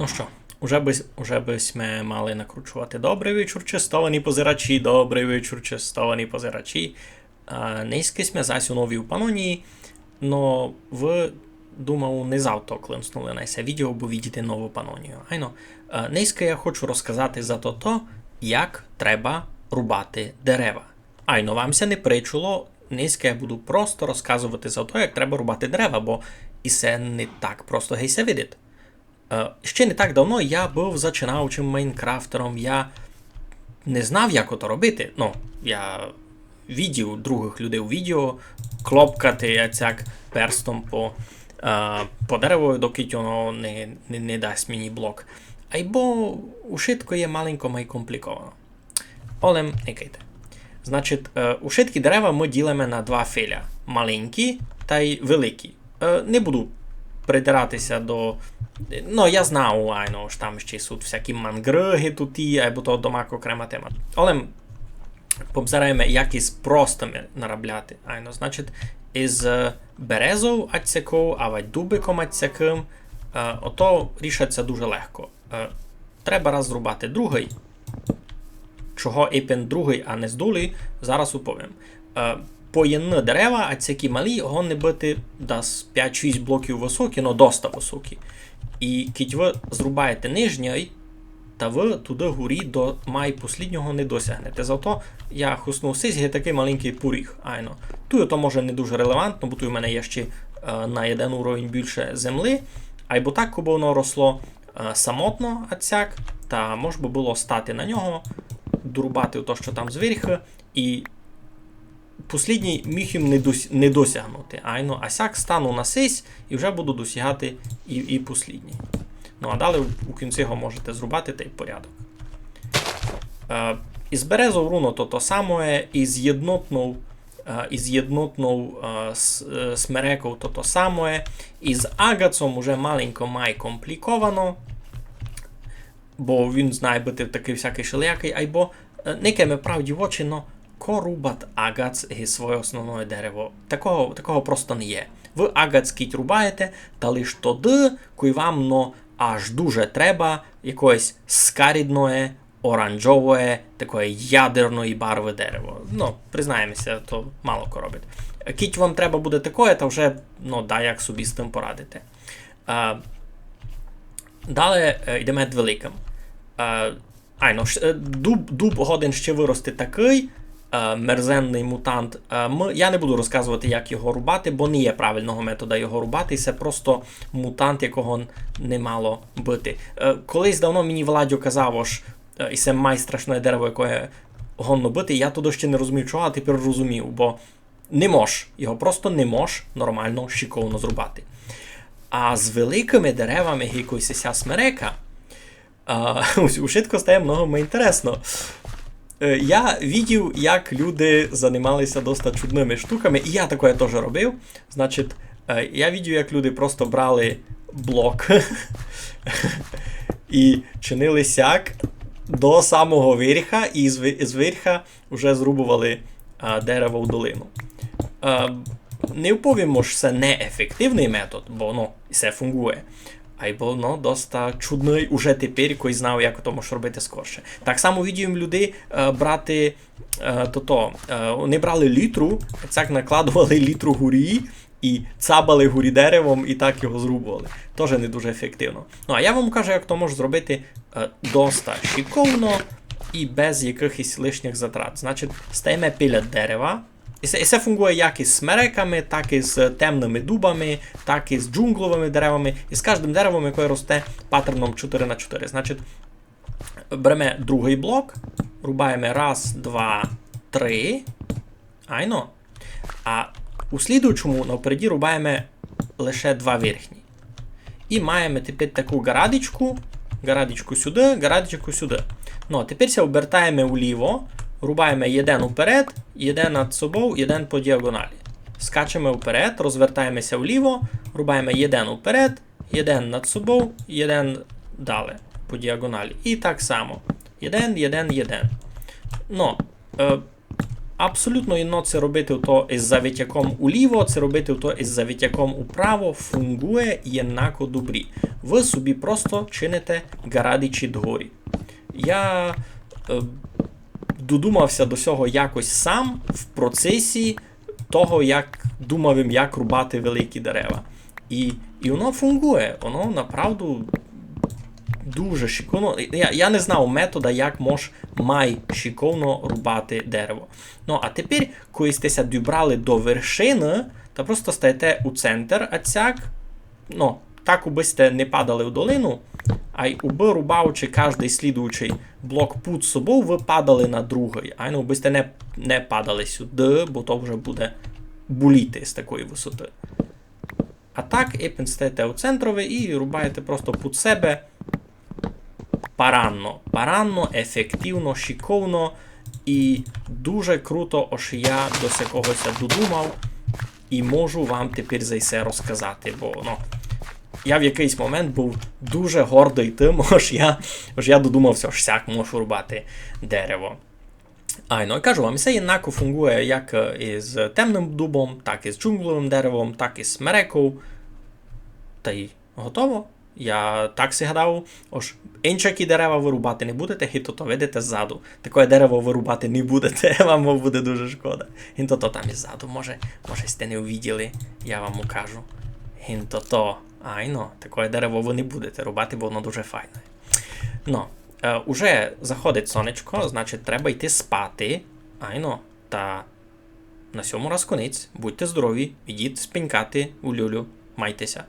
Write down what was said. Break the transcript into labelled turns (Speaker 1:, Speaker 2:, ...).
Speaker 1: Ну що, уже би, уже бись ми мали накручувати добрий вечір, чистовані позирачі, добрий вечір, чистовані позирачі. А, Низьки сме зась у новій панонії, но ви, думав, не завтра клинснули на це відео, бо видите нову панонію. Айно, а, низьки я хочу розказати за то, то, як треба рубати дерева. Айно, вам це не причуло, низьки я буду просто розказувати за то, як треба рубати дерева, бо і це не так просто гейся видить. Е, Ще не так давно я був зачинаючим майнкрафтером. Я не знав, як ото робити. Ну, я відів других людей у відео, клопкати яцяк перстом по, е, по дереву, доки воно не, не, не дасть мені блок. Айбо ушитко є маленько май компліковано. Олем, никайте. Значить, е, ушиткі дерева ми ділимо на два філя: маленькі та й великі. Не буду придиратися до. Ну, я знав, айно, що там ще суть всякі мангриги тут і, або то домак окрема тема. Але побзираємо, як із простими наробляти. Айно, значить, із е, березов ацяков, а дубиком ацяким, е, ото рішаться дуже легко. Е, Треба раз зрубати другий. Чого іпен другий, а не здулий, зараз уповім. Поєнні дерева, а ці малі, вони бути десь 5-6 блоків високі, но доста високі. І кіть ви зрубаєте нижній, та ви туди горі до май посліднього не досягнете. Зато я хуснув сизі такий маленький пуріг. Айно. Тут то може не дуже релевантно, бо тут у мене є ще е, на один уровень більше землі. Айбо так, коли воно росло е, самотно, ацяк, та може би було стати на нього, дорубати то, що там зверху, і послідній міг їм не, дос, не досягнути. Айно, а сяк стану на сись і вже буду досягати і, і послідній. Ну а далі у кінці його можете зрубати та й порядок. Е, із березов руно то то саме, із єднотнув е, із єднотнув е, е, смереков то то саме, із агацом уже маленько май компліковано, бо він знає бути такий всякий шелякий, айбо е, никеме правді в очі, но корубат агац і своє основне дерево. Такого, такого просто не є. Ви агац кіть рубаєте, та лиш тоді, коли вам но аж дуже треба якоїсь скарідної, оранжової, такої ядерної барви дерево. Ну, признаємося, то мало ко робить. Кіть вам треба буде такое, то вже ну, да, як собі з тим порадити. А, далі е, йдемо великим. Е, Айно, ш- е, дуб, дуб годен ще вирости такий. Е, Мерзенний мутант. Е, я не буду розказувати, як його рубати, бо не є правильного методу його рубати. Це просто мутант, якого не мало бити. Е, Колись давно мені Владю казав, е, і це май страшне дерево, яке гонно бити. Я туди ще не розумів, чого, а тепер розумів, бо не мож, його просто не мож нормально шиковно зрубати. А з великими деревами, якоїсь ся смерека, а, у швидко стає много інтересно. Е, Я видів, як люди займалися досить чудними штуками, і я таке теж робив. Значить, е, я видів, як люди просто брали блок і чинили сяк до самого верха, і з верха вже зрубували дерево в долину. Е, Не вповімо, що це неефективний метод, бо ну, це фунгує. Айбо ну, доста чудний уже тепер, коли знав, як то можеш робити скорше. Так само відіємо людей е, брати е, то-то. Е, вони брали літру, так накладували літру гурі і цабали гурі деревом і так його зрубували. Теж не дуже ефективно. Ну а я вам кажу, як то можеш зробити е, доста шиковно і без якихось лишніх затрат. Значить, стаємо біля дерева. І це, і це фунгує як із смереками, так і з темними дубами, так і з джунгловими деревами, і з кожним деревом, яке росте паттерном 4х4. Значить, беремо другий блок, рубаємо раз, два, три. Айно. А у слідуючому навпереді рубаємо лише два верхні. І маємо тепер таку гарадичку, гарадичку сюди, гарадичку сюди. Ну, а тепер обертаємо вліво, рубаємо один уперед, один над собою, один по діагоналі. Скачемо вперед, розвертаємося вліво, рубаємо один уперед, один над собою, один далі по діагоналі. І так само. Один, один, один. Ну, е, абсолютно інно це робити то із завітяком уліво, це робити то із завітяком управо, фунгує єднако добрі. Ви собі просто чините гарадичі дгорі. Я е, додумався до цього якось сам в процесі того, як думав, їм, як рубати великі дерева. І, і воно фунгує, воно направду дуже шиковно. Я, я не знав метода, як мож май шиковно рубати дерево. Ну, а тепер, коли стеся дібрали до вершини, то просто стаєте у центр, а цяк, ну, так уби сте не падали в долину, уби рубаючи кожний слідуючий блок під собою, ви падали на другий. А ну, уби сте не, не падали сюди, бо то вже буде буліти з такої висоти. А так, епін стаєте у центрові і рубаєте просто під себе паранно. Паранно, ефективно, шиковно і дуже круто, аж я до якогось додумав і можу вам тепер за це розказати, бо ну, я в якийсь момент був дуже гордий тим, аж я, аж я додумався, що сяк можу рубати дерево. А, ну і кажу вам, це однаково фунгує як е, із темним дубом, так і з джунгловим деревом, так і з смерекою. Та й готово. Я так гадав, ось інші дерева вирубати не будете, і то видите ззаду. Таке дерево вирубати не будете, вам буде дуже шкода. Гінто то там і ззаду, може, може сте не увіділи, я вам укажу. Гінто то. Айно, таке дерево ви не будете рубати, бо воно дуже файне. Ну, е, уже заходить сонечко, значить треба йти спати. Айно, та на сьому раз конець. Будьте здорові, ідіть спінькати у люлю, майтеся.